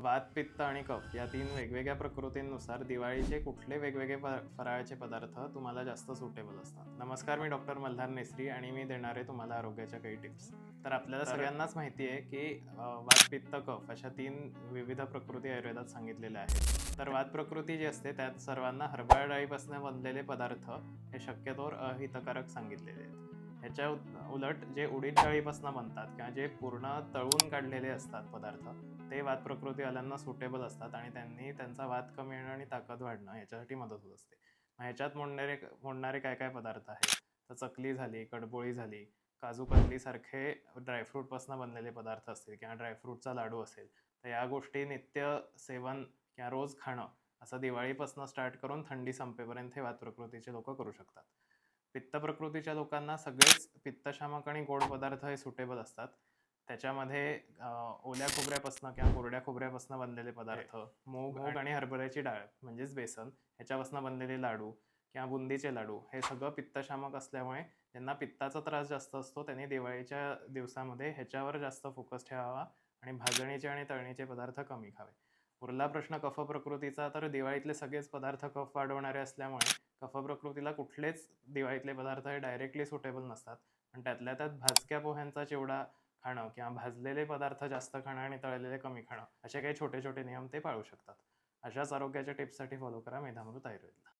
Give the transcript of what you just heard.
वात पित्त आणि कफ या तीन वेगवेगळ्या प्रकृतींनुसार दिवाळीचे कुठले वेगवेगळे प- फराळाचे पदार्थ तुम्हाला जास्त सुटेबल असतात. नमस्कार मी डॉक्टर मल्हार नेसरी आणि मी देणार आहे तुम्हाला आरोग्याच्या काही टिप्स. तर आपल्याला सगळ्यांनाच माहिती आहे की वात पित्त कफ अशा तीन विविध प्रकृती आयुर्वेदात सांगितलेल्या आहेत. तर वात प्रकृती जी असते त्यात सर्वांना हरभरा डाळीपासून बनलेले पदार्थ हे शक्यतोवर अहितकारक सांगितलेले आहेत. ह्याच्या उलट जे उडीद डाळीपासून बनतात किंवा जे पूर्ण तळून काढलेले असतात पदार्थ ते वात प्रकृतीवाल्यांना सुटेबल असतात आणि त्यांनी त्यांचा वात कमी येणं आणि ताकद वाढणं याच्यासाठी मदत होत असते. मग ह्याच्यात मोडणारे मोडणारे काय काय पदार्थ आहेत? तर चकली झाली कडबोळी झाली काजू कतली सारखे ड्रायफ्रूटपासून बनलेले पदार्थ असतील किंवा ड्रायफ्रूटचा लाडू असेल तर या गोष्टी नित्य सेवन किंवा रोज खाणं असं दिवाळीपासून स्टार्ट करून थंडी संपेपर्यंत हे वात प्रकृतीचे लोक करू शकतात. पित्त प्रकृतीच्या लोकांना सगळेच पित्तशामक आणि गोड पदार्थ हे सुटेबल असतात. त्याच्यामध्ये ओल्या खोबऱ्यापासून किंवा कोरड्या खोबऱ्यापासून बनलेले पदार्थ मूग मूग आणि हरभऱ्याची डाळ म्हणजेच बेसन ह्याच्यापासून बनलेले लाडू किंवा बुंदीचे लाडू हे सगळं पित्तशामक असल्यामुळे ज्यांना पित्ताचा त्रास जास्त असतो त्यांनी दिवाळीच्या दिवसामध्ये ह्याच्यावर जास्त फोकस ठेवावा आणि भाजणीचे आणि तळणीचे पदार्थ कमी खावे. उरला प्रश्न कफ प्रकृतीचा तर दिवाळीतले सगळेच पदार्थ कफ वाढवणारे असल्यामुळे कफ प्रकृतीला कुठलेच दिवाळीतले पदार्थ हे डायरेक्टली सुटेबल नसतात. पण त्यातल्या त्यात भाजक्या पोह्यांचा चिवडा खाणं किंवा भाजलेले पदार्थ जास्त खाणं आणि तळलेले कमी खाणं असे काही छोटे छोटे नियम ते पाळू शकतात. अशाच आरोग्याच्या टिप्ससाठी फॉलो करा मेधामृत आयुर्वेदला.